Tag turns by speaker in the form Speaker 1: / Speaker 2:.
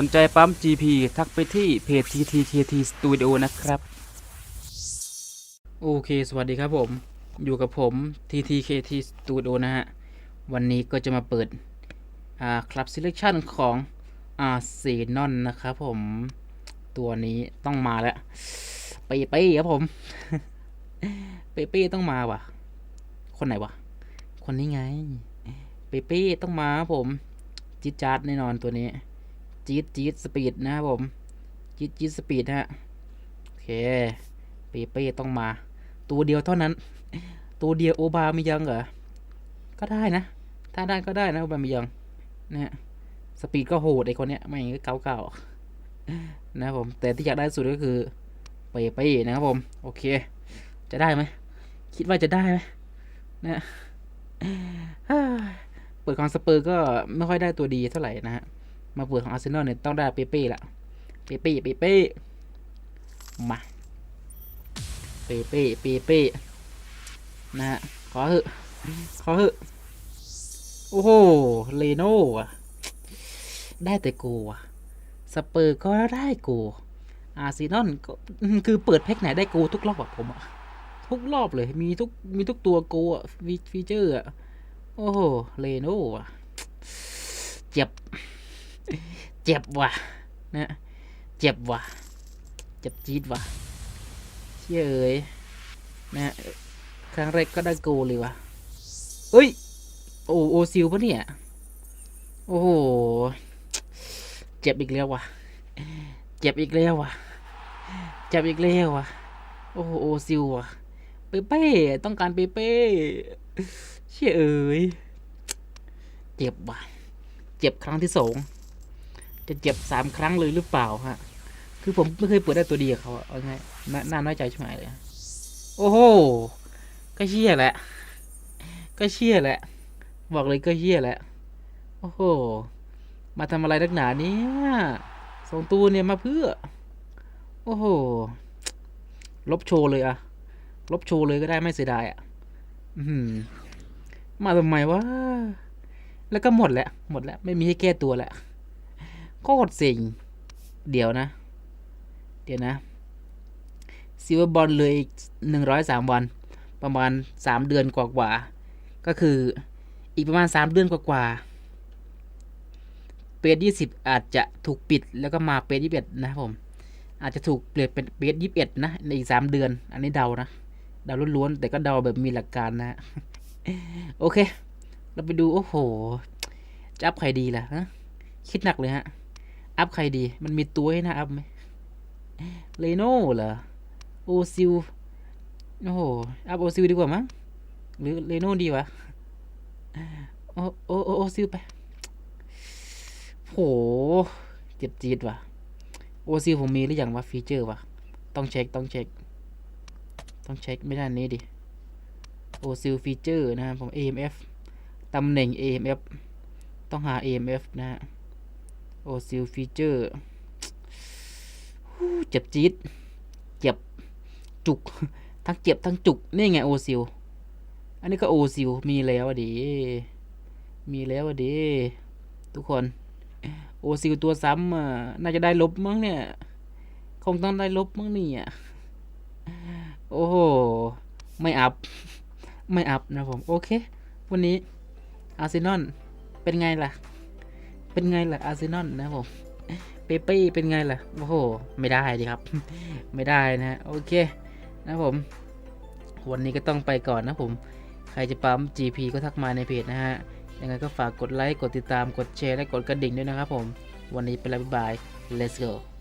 Speaker 1: สนใจปั๊ม GP ทักไปที่เพจ TTKT Studio นะครับ โอเค สวัสดีครับผม อยู่กับผม TTKT Studio นะฮะ วันนี้ก็จะมาเปิด อ่า Club Selection ของอาร์เซนอลนะครับผม ตัวนี้ต้องมาแล้วเป้เป้ครับผม เป้เป้ต้องมาว่ะ คนไหนวะ คนนี้ไง เป้เป้ต้องมาครับผม จิจาร์ดแน่นอนตัวนี้ จี๊ดจี๊ดสปีดนะครับผมจี๊ดจี๊ดสปีดฮะโอเคเปเป้ต้องมา ตัวเดียวเท่านั้น ตัวเดียวโอบามียังเหรอก็ได้นะ ถ้าได้ก็ได้นะโอบามียังนะฮะสปีดก็โหดไอคนเนี้ยไม่งั้นก็เก่าเก่านะครับผมแต่ที่อยากได้สุดก็คือเปเป้นะครับผมโอเค จะได้ไหมคิดว่าจะได้ไหมนะเปิดของสเปอร์ก็ไม่ค่อยได้ตัวดีเท่าไหร่นะฮะ มาเปิดของอาร์เซนอลเนี่ยต้องได้เปเป้ละเปเป้เปเป้มาเปเป้เปเป้นะฮะขอเหอะขอเหอะโอ้โหเลโน่อะได้แต่กูอะสเปอร์ก็ได้กูอาร์เซนอลก็คือเปิดแพ็กไหนได้กูทุกรอบอะผมอะทุกรอบเลยมีทุกมีทุกตัวกูอะฟีฟีเจอร์อะโอ้โหเลโน่อะเจ็บ เจ็บว่ะนะเจ็บว่ะ เจ็บจี๊ดว่ะเชื่อเอ้ยนะครั้งแรกก็ได้โกเลยว่ะเอ้ย โอ้โอซิลปะเนี่ย โอ้โห เจ็บอีกแล้วว่ะ เจ็บอีกแล้วว่ะ เจ็บอีกแล้วว่ะ โอ้โหโอซิลว่ะ เปเป้ต้องการเปเป้เชื่อเอ้ย เจ็บว่ะ เจ็บครั้งที่สอง จะเจ็บสามครั้งเลยหรือเปล่าฮะ คือผมไม่เคยเปิดได้ตัวดีกับเขาอะเอาไงน่าน่าน้อยใจช่ไหมเลย โอ้โห ก็เชี่ยแหละ ก็เชี่ยแหละ บอกเลยก็เชี่ยแหละ โอ้โห มาทำอะไรนักหนาเนี่ยส่งตัวเนี่ยมาเพื่อ โอ้โห ลบโชว์เลยอะลบโชว์เลยก็ได้ไม่เสียดายอะอือหือมาทำไมวะ แล้วก็หมดแล้ว หมดแล้ว ไม่มีให้แก้ตัวแล้ว โคตรเสิงเดี๋ยวนะ เดี๋ยวนะซิลเวอร์บอลเลยอีกหนึ่งร้อยสามวัน ประมาณสามเดือนกว่าๆก็คืออีกประมาณสามเดือนกว่าๆเปดยี่สิบอาจจะถูกปิดแล้วก็มาเปดยี่สิบเอ็ดนะครับผม อาจจะถูกเปลี่ยนเป็นเปดยี่สิบเอ็ดนะในอีกสามเดือน อันนี้เดานะเดาล้วนๆแต่ก็เดาแบบมีหลักการนะ โอเค เราไปดู โอ้โหจะอัพใครดีล่ะฮะคิดหนักเลยฮะ อัพใครดี มันมีตัวให้น่าอัพไหมเลโน่เหรอ โอซิล โอ้โห อัพโอซิลดีกว่ามั้ง หรือเลโน่ดีวะ โอโอโอซิลไป โห เจ็บจีดว่ะ โอซิลผมมีหรือยังวะฟีเจอร์วะ ต้องเช็ค ต้องเช็ค ต้องเช็ค ไม่ได้นนี้ดิ โอซิลฟีเจอร์นะครับผม AMF ตำแหน่ง AMF ต้องหา AMF นะฮะ โอซิลฟีเจอร์เจ็บจี๊ดเจ็บจุก ทั้งเจ็บทั้งจุก นี่ไงโอซิล อันนี้ก็โอซิล มีแล้วอดิ มีแล้วอดิ ทุกคน โอซิลตัวซ้ำอะน่าจะได้ลบมั้งเนี่ย คงต้องได้ลบมั้งนี่ยโอ้โห ไม่อัพ ไม่อัพนะผม โอเค วันนี้อาร์เซนอลเป็นไงล่ะ เป็นไงล่ะอาร์เซนอลนะผมเปเป้เป็นไงล่ะโอ้โหไม่ได้ดิครับ ไม่ได้นะฮะโอเคนะผม วันนี้ก็ต้องไปก่อนนะผม ใครจะปั๊ม GP ก็ทักมาในเพจนะฮะยังไงก็ฝากกดไลค์กดติดตามกดแชร์และกดกระดิ่งด้วยนะครับผม วันนี้ไปแล้วบ๊ายบาย let's go